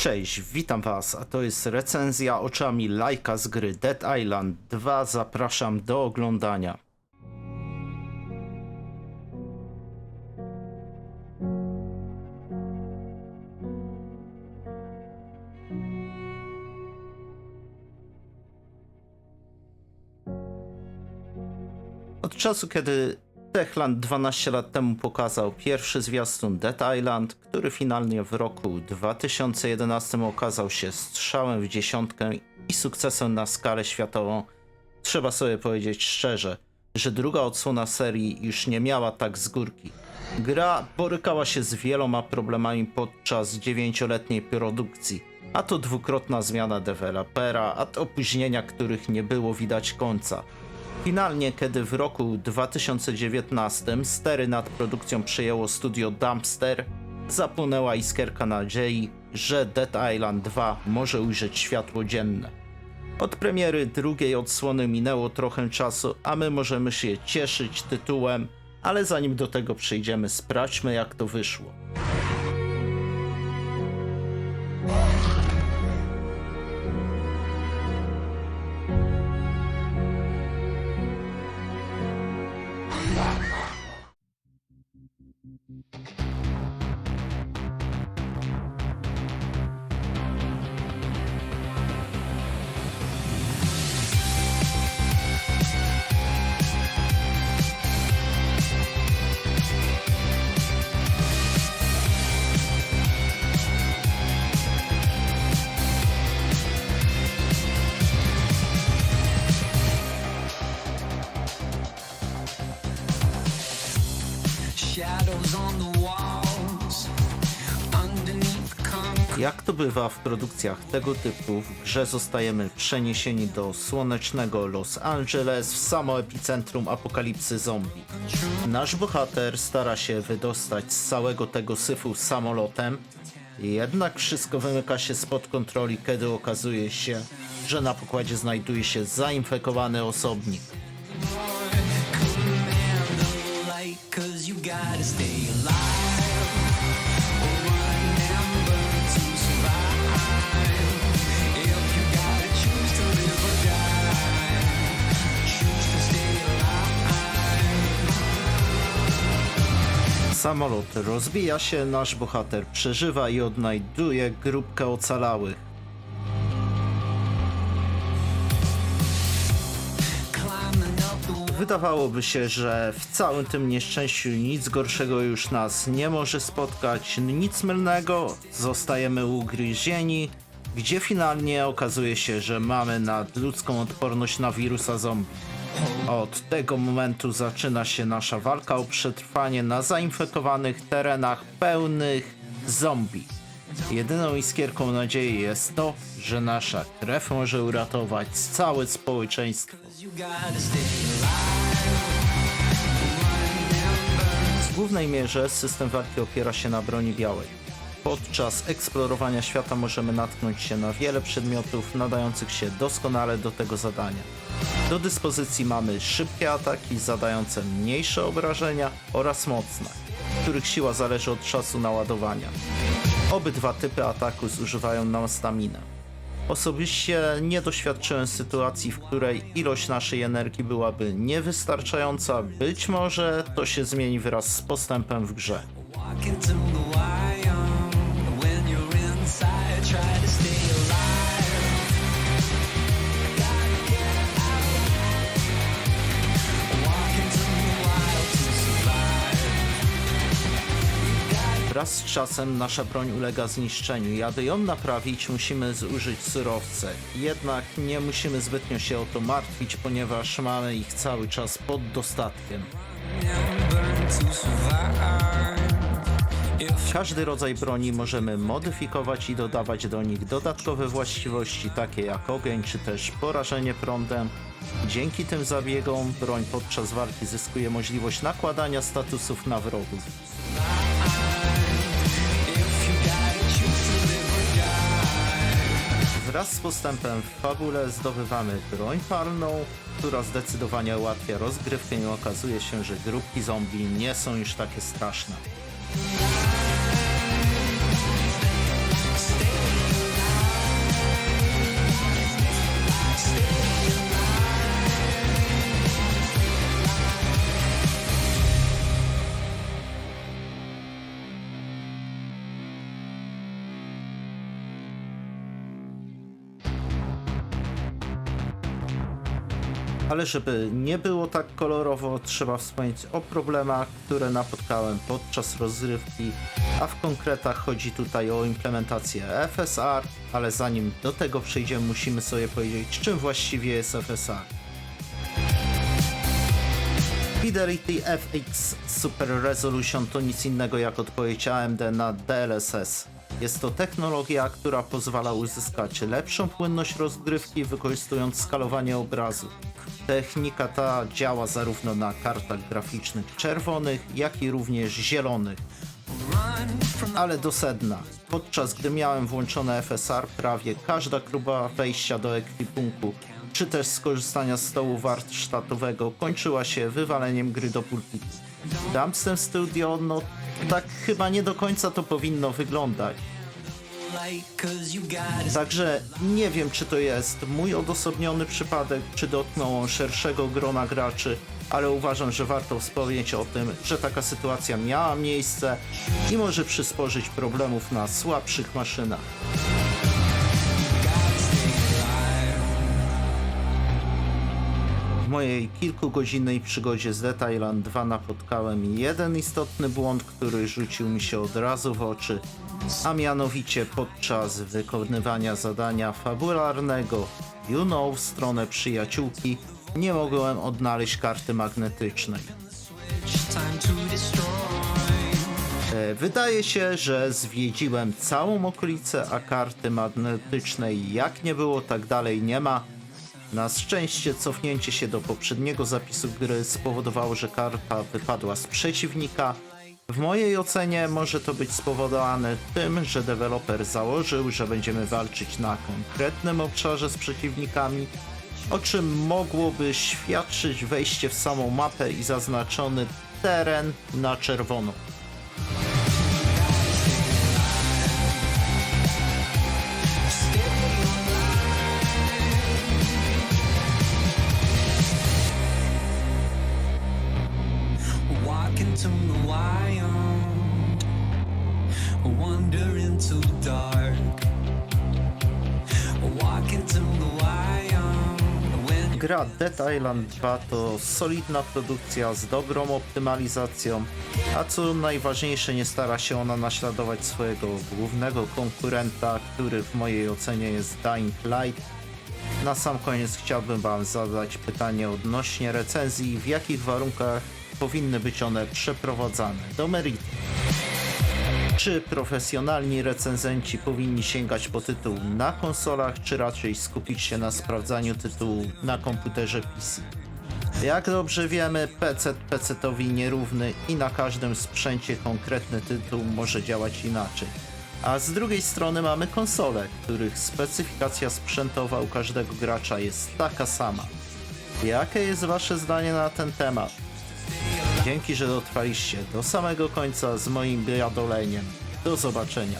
Cześć, witam was, a to jest recenzja oczami lajka z gry Dead Island 2. Zapraszam do oglądania. Od czasu, kiedy Techland 12 lat temu pokazał pierwszy zwiastun Dead Island, który finalnie w roku 2011 okazał się strzałem w dziesiątkę i sukcesem na skalę światową, trzeba sobie powiedzieć szczerze, że druga odsłona serii już nie miała tak z górki. Gra borykała się z wieloma problemami podczas dziewięcioletniej produkcji, a to dwukrotna zmiana dewelopera, a to opóźnienia, których nie było widać końca. Finalnie, kiedy w roku 2019 stery nad produkcją przejęło studio Dumpster, zapłonęła iskierka nadziei, że Dead Island 2 może ujrzeć światło dzienne. Od premiery drugiej odsłony minęło trochę czasu, a my możemy się cieszyć tytułem, ale zanim do tego przejdziemy, sprawdźmy jak to wyszło. Jak to bywa w produkcjach tego typu, w grze zostajemy przeniesieni do słonecznego Los Angeles w samo epicentrum apokalipsy zombie. Nasz bohater stara się wydostać z całego tego syfu samolotem, jednak wszystko wymyka się spod kontroli, kiedy okazuje się, że na pokładzie znajduje się zainfekowany osobnik. Samolot rozbija się, nasz bohater przeżywa i odnajduje grupkę ocalałych. Wydawałoby się, że w całym tym nieszczęściu nic gorszego już nas nie może spotkać, nic mylnego, zostajemy ugryzieni, gdzie finalnie okazuje się, że mamy nadludzką odporność na wirusa zombie. Od tego momentu zaczyna się nasza walka o przetrwanie na zainfekowanych terenach pełnych zombie. Jedyną iskierką nadziei jest to, że nasza krew może uratować całe społeczeństwo. W głównej mierze system walki opiera się na broni białej. Podczas eksplorowania świata możemy natknąć się na wiele przedmiotów nadających się doskonale do tego zadania. Do dyspozycji mamy szybkie ataki zadające mniejsze obrażenia oraz mocne, których siła zależy od czasu naładowania. Obydwa typy ataku zużywają nam staminę. Osobiście nie doświadczyłem sytuacji, w której ilość naszej energii byłaby niewystarczająca. Być może to się zmieni wraz z postępem w grze. Wraz z czasem nasza broń ulega zniszczeniu i aby ją naprawić musimy zużyć surowce. Jednak nie musimy zbytnio się o to martwić, ponieważ mamy ich cały czas pod dostatkiem. Każdy rodzaj broni możemy modyfikować i dodawać do nich dodatkowe właściwości, takie jak ogień czy też porażenie prądem. Dzięki tym zabiegom broń podczas walki zyskuje możliwość nakładania statusów na wrogów. Wraz z postępem w fabule zdobywamy broń palną, która zdecydowanie ułatwia rozgrywkę i okazuje się, że grupki zombie nie są już takie straszne. Ale żeby nie było tak kolorowo, trzeba wspomnieć o problemach, które napotkałem podczas rozrywki, a w konkretach chodzi tutaj o implementację FSR, ale zanim do tego przejdziemy, musimy sobie powiedzieć, czym właściwie jest FSR. Fidelity FX Super Resolution to nic innego jak odpowiedź AMD na DLSS. Jest to technologia, która pozwala uzyskać lepszą płynność rozgrywki wykorzystując skalowanie obrazu. Technika ta działa zarówno na kartach graficznych czerwonych, jak i również zielonych. Ale do sedna. Podczas gdy miałem włączone FSR, prawie każda próba wejścia do ekwipunku, czy też skorzystania z stołu warsztatowego kończyła się wywaleniem gry do pulpitu. Dumpster Studio, no tak chyba nie do końca to powinno wyglądać. Także nie wiem, czy to jest mój odosobniony przypadek, czy dotknął on szerszego grona graczy, ale uważam, że warto wspomnieć o tym, że taka sytuacja miała miejsce i może przysporzyć problemów na słabszych maszynach. Mojej kilkugodzinnej przygodzie z Dead Island 2 napotkałem jeden istotny błąd, który rzucił mi się od razu w oczy, a mianowicie podczas wykonywania zadania fabularnego You Know w stronę przyjaciółki nie mogłem odnaleźć karty magnetycznej. E, Wydaje się, że zwiedziłem całą okolicę, a karty magnetycznej jak nie było, tak dalej nie ma. Na szczęście cofnięcie się do poprzedniego zapisu gry spowodowało, że karta wypadła z przeciwnika. W mojej ocenie może to być spowodowane tym, że deweloper założył, że będziemy walczyć na konkretnym obszarze z przeciwnikami, o czym mogłoby świadczyć wejście w samą mapę i zaznaczony teren na czerwono. The dark. The Gra Dead Island 2 to solidna produkcja z dobrą optymalizacją, a co najważniejsze nie stara się ona naśladować swojego głównego konkurenta, który w mojej ocenie jest Dying Light. Na sam koniec chciałbym Wam zadać pytanie odnośnie recenzji, w jakich warunkach powinny być one przeprowadzane. Do meritum. Czy profesjonalni recenzenci powinni sięgać po tytuł na konsolach, czy raczej skupić się na sprawdzaniu tytułu na komputerze PC? Jak dobrze wiemy, PC PC-towi nierówny i na każdym sprzęcie konkretny tytuł może działać inaczej. A z drugiej strony mamy konsole, których specyfikacja sprzętowa u każdego gracza jest taka sama. Jakie jest Wasze zdanie na ten temat? Dzięki, że dotrwaliście do samego końca z moim jadoleniem. Do zobaczenia.